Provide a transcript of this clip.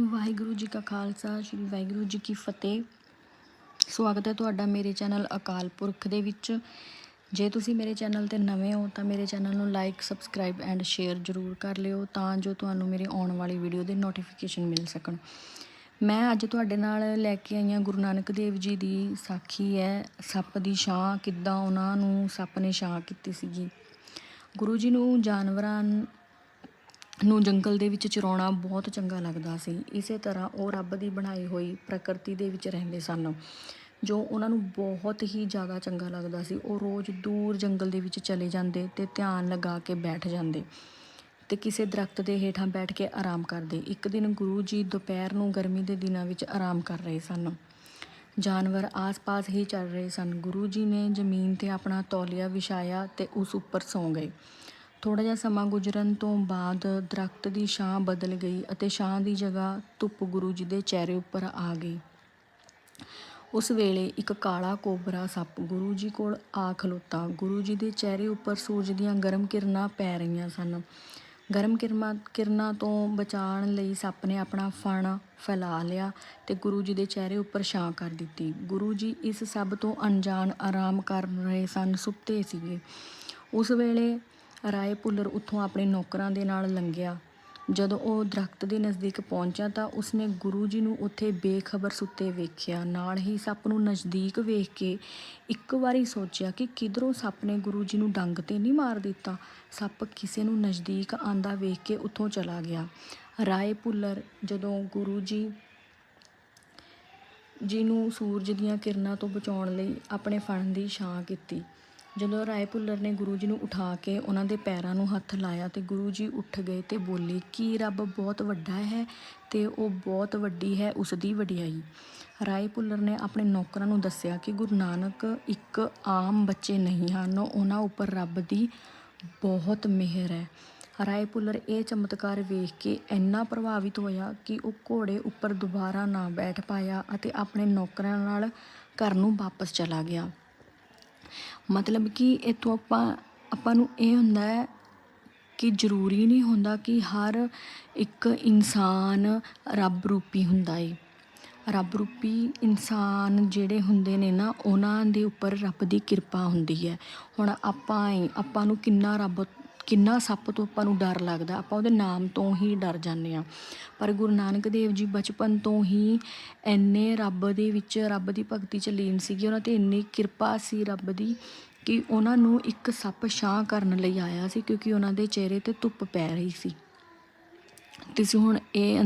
ਵਾਹਿਗੁਰੂ ਜੀ ਕਾ ਖਾਲਸਾ, ਸ੍ਰੀ ਵਾਹਿਗੁਰੂ ਜੀ ਕੀ ਫਤਿਹ। ਸਵਾਗਤ ਹੈ ਤੁਹਾਡਾ ਮੇਰੇ ਚੈਨਲ ਅਕਾਲ ਪੁਰਖ ਦੇ ਵਿੱਚ। ਜੇ ਤੁਸੀਂ ਮੇਰੇ ਚੈਨਲ ਤੇ ਨਵੇਂ ਹੋ ਤਾਂ ਮੇਰੇ ਚੈਨਲ ਨੂੰ ਲਾਈਕ ਸਬਸਕ੍ਰਾਈਬ ਐਂਡ ਸ਼ੇਅਰ ਜ਼ਰੂਰ ਕਰ ਲਿਓ ਤਾਂ ਜੋ ਤੁਹਾਨੂੰ ਮੇਰੇ ਆਉਣ ਵਾਲੀ ਵੀਡੀਓ ਦੇ ਨੋਟੀਫਿਕੇਸ਼ਨ ਮਿਲ ਸਕਣ। ਮੈਂ ਅੱਜ ਤੁਹਾਡੇ ਨਾਲ ਲੈ ਕੇ ਆਈ ਹਾਂ ਗੁਰੂ ਨਾਨਕ ਦੇਵ ਜੀ ਦੀ ਸਾਖੀ ਹੈ। ਸੱਪ ਦੀ ਛਾਂ, ਕਿੱਦਾਂ ਉਹਨਾਂ ਨੂੰ ਸੱਪ ਨੇ ਛਾਂ ਕੀਤੀ ਸੀਗੀ। ਗੁਰੂ ਜੀ ਨੂੰ ਜਾਨਵਰਾਂ ਨੂੰ ਜੰਗਲ ਦੇ ਵਿੱਚ ਚਰਾਉਣਾ ਬਹੁਤ ਚੰਗਾ ਲੱਗਦਾ ਸੀ। ਇਸੇ ਤਰ੍ਹਾਂ ਉਹ ਰੱਬ ਦੀ ਬਣਾਈ ਹੋਈ ਪ੍ਰਕਿਰਤੀ ਦੇ ਵਿੱਚ ਰਹਿੰਦੇ ਸਨ, ਜੋ ਉਹਨਾਂ ਨੂੰ ਬਹੁਤ ਹੀ ਜ਼ਿਆਦਾ ਚੰਗਾ ਲੱਗਦਾ ਸੀ। ਉਹ ਰੋਜ਼ ਦੂਰ ਜੰਗਲ ਦੇ ਵਿੱਚ ਚਲੇ ਜਾਂਦੇ ਤੇ ਧਿਆਨ ਲਗਾ ਕੇ ਬੈਠ ਜਾਂਦੇ ਤੇ ਕਿਸੇ ਦਰਖਤ ਦੇ ਹੇਠਾਂ ਬੈਠ ਕੇ ਆਰਾਮ ਕਰਦੇ। ਇੱਕ ਦਿਨ ਗੁਰੂ ਜੀ ਦੁਪਹਿਰ ਨੂੰ ਗਰਮੀ ਦੇ ਦਿਨਾਂ ਵਿੱਚ ਆਰਾਮ ਕਰ ਰਹੇ ਸਨ। ਜਾਨਵਰ ਆਸ-ਪਾਸ ਹੀ ਚੱਲ ਰਹੇ ਸਨ। ਗੁਰੂ ਜੀ ਨੇ ਜ਼ਮੀਨ ਤੇ ਆਪਣਾ ਤੌਲੀਆ ਵਿਛਾਇਆ ਤੇ ਉਸ ਉੱਪਰ ਸੌਂ ਗਏ। ਥੋੜਾ ਜਿਹਾ ਸਮਾਂ ਗੁਜ਼ਰਨ ਤੋਂ ਬਾਅਦ ਦਰਖਤ ਦੀ ਛਾਂ ਬਦਲ ਗਈ ਅਤੇ ਛਾਂ ਦੀ ਜਗ੍ਹਾ ਧੁੱਪ ਗੁਰੂ ਜੀ ਦੇ ਚਿਹਰੇ ਉੱਪਰ ਆ ਗਈ। ਉਸ ਵੇਲੇ ਇੱਕ ਕਾਲਾ ਕੋਬਰਾ ਸੱਪ ਗੁਰੂ ਜੀ ਕੋਲ ਆ ਖਲੋਤਾ। ਗੁਰੂ ਜੀ ਦੇ ਚਿਹਰੇ ਉੱਪਰ ਸੂਰਜ ਦੀਆਂ ਗਰਮ ਕਿਰਨਾਂ ਪੈ ਰਹੀਆਂ ਸਨ। ਗਰਮ ਕਿਰਨਾਂ ਕਿਰਨਾਂ ਤੋਂ ਬਚਾਉਣ ਲਈ ਸੱਪ ਨੇ ਆਪਣਾ ਫਣ ਫੈਲਾ ਲਿਆ ਤੇ ਗੁਰੂ ਜੀ ਦੇ ਚਿਹਰੇ ਉੱਪਰ ਛਾਂ ਕਰ ਦਿੱਤੀ। ਗੁਰੂ ਜੀ ਇਸ ਸਭ ਤੋਂ ਅਣਜਾਣ ਆਰਾਮ ਕਰ ਰਹੇ ਸਨ, ਸੁੱਤੇ ਸੀਗੇ। ਉਸ ਵੇਲੇ ਰਾਏ ਭੁੱਲਰ ਉੱਥੋਂ ਆਪਣੇ ਨੌਕਰਾਂ ਦੇ ਨਾਲ ਲੰਘਿਆ। ਜਦੋਂ ਉਹ ਦਰਖਤ ਦੇ ਨਜ਼ਦੀਕ ਪਹੁੰਚਿਆ ਤਾਂ ਉਸਨੇ ਗੁਰੂ ਜੀ ਨੂੰ ਉੱਥੇ ਬੇਖਬਰ ਸੁੱਤੇ ਵੇਖਿਆ। ਨਾਲ ਹੀ ਸੱਪ ਨੂੰ ਨਜ਼ਦੀਕ ਵੇਖ ਕੇ ਇੱਕ ਵਾਰੀ ਸੋਚਿਆ ਕਿ ਕਿਧਰੋਂ ਸੱਪ ਨੇ ਗੁਰੂ ਜੀ ਨੂੰ ਡੰਗ ਤੇ ਨਹੀਂ ਮਾਰ ਦਿੱਤਾ। ਸੱਪ ਕਿਸੇ ਨੂੰ ਨਜ਼ਦੀਕ ਆਂਦਾ ਵੇਖ ਕੇ ਉੱਥੋਂ ਚਲਾ ਗਿਆ। ਰਾਏ ਭੁੱਲਰ ਜਦੋਂ ਗੁਰੂ ਜੀ ਜੀ ਨੂੰ ਸੂਰਜ ਦੀਆਂ ਕਿਰਨਾਂ ਤੋਂ ਬਚਾਉਣ ਲਈ ਆਪਣੇ ਫਣ ਦੀ ਛਾਂ ਕੀਤੀ ਜਦੋਂ ਰਾਏ ਭੁੱਲਰ ਨੇ ਗੁਰੂ ਜੀ ਨੂੰ ਉਠਾ ਕੇ ਉਹਨਾਂ ਦੇ ਪੈਰਾਂ ਨੂੰ ਹੱਥ ਲਾਇਆ ਤੇ ਗੁਰੂ ਜੀ ਉੱਠ ਗਏ ਤੇ ਬੋਲੇ, ਕਿ ਰੱਬ ਬਹੁਤ ਵੱਡਾ ਹੈ ਤੇ ਉਹ ਬਹੁਤ ਵੱਡੀ ਹੈ ਉਸ ਦੀ ਵਡਿਆਈ? ਰਾਏ ਭੁੱਲਰ ਨੇ ਆਪਣੇ ਨੌਕਰਾਂ ਨੂੰ ਦੱਸਿਆ ਕਿ ਗੁਰੂ ਨਾਨਕ ਇੱਕ ਆਮ ਬੱਚੇ ਨਹੀਂ ਹਨ, ਉਹਨਾਂ ਉੱਪਰ ਰੱਬ ਦੀ ਬਹੁਤ ਮਿਹਰ ਹੈ। ਰਾਏ ਭੁੱਲਰ ਇਹ ਚਮਤਕਾਰ ਵੇਖ ਕੇ ਇੰਨਾ ਪ੍ਰਭਾਵਿਤ ਹੋਇਆ ਕਿ ਉਹ ਘੋੜੇ ਉੱਪਰ ਦੁਬਾਰਾ ਨਾ ਬੈਠ ਪਾਇਆ ਅਤੇ ਆਪਣੇ ਨੌਕਰਾਂ ਨਾਲ ਘਰ ਨੂੰ ਵਾਪਸ ਚਲਾ ਗਿਆ। ਮਤਲਬ ਕਿ ਇੱਥੋਂ ਆਪਾਂ ਆਪਾਂ ਨੂੰ ਇਹ ਹੁੰਦਾ ਹੈ ਕਿ ਜ਼ਰੂਰੀ ਨਹੀਂ ਹੁੰਦਾ ਕਿ ਹਰ ਇੱਕ ਇਨਸਾਨ ਰੱਬ ਰੂਪੀ ਹੁੰਦਾ ਏ। ਰੱਬ ਰੂਪੀ ਇਨਸਾਨ ਜਿਹੜੇ ਹੁੰਦੇ ਨੇ ਨਾ, ਉਹਨਾਂ ਦੇ ਉੱਪਰ ਰੱਬ ਦੀ ਕਿਰਪਾ ਹੁੰਦੀ ਹੈ। ਹੁਣ ਆਪਾਂ ਏ, ਆਪਾਂ ਨੂੰ ਕਿੰਨਾ ਰੱਬ ਕਿੰਨਾ ਸੱਪ ਤੋਂ ਆਪਾਂ ਨੂੰ ਡਰ ਲੱਗਦਾ, ਆਪਾਂ ਉਹਦੇ ਨਾਮ ਤੋਂ ਹੀ ਡਰ ਜਾਂਦੇ ਆ ਪਰ ਗੁਰੂ ਨਾਨਕ ਦੇਵ ਜੀ ਬਚਪਨ ਤੋਂ ਹੀ ਐਨੇ ਰੱਬ ਦੇ ਵਿੱਚ, ਰੱਬ ਦੀ ਭਗਤੀ ਚ ਲੀਨ ਸੀਗੇ, ਉਹਨਾਂ ਤੇ ਇੰਨੀ ਕਿਰਪਾ ਸੀ ਰੱਬ ਦੀ ਕਿ ਉਹਨਾਂ ਨੂੰ ਇੱਕ ਸੱਪ ਛਾਂ ਕਰਨ ਲਈ ਆਇਆ ਸੀ ਕਿਉਂਕਿ ਉਹਨਾਂ ਦੇ ਚਿਹਰੇ ਤੇ ਧੁੱਪ ਪੈ ਰਹੀ ਸੀ। ਤੁਸੀਂ ਹੁਣ ਇਹ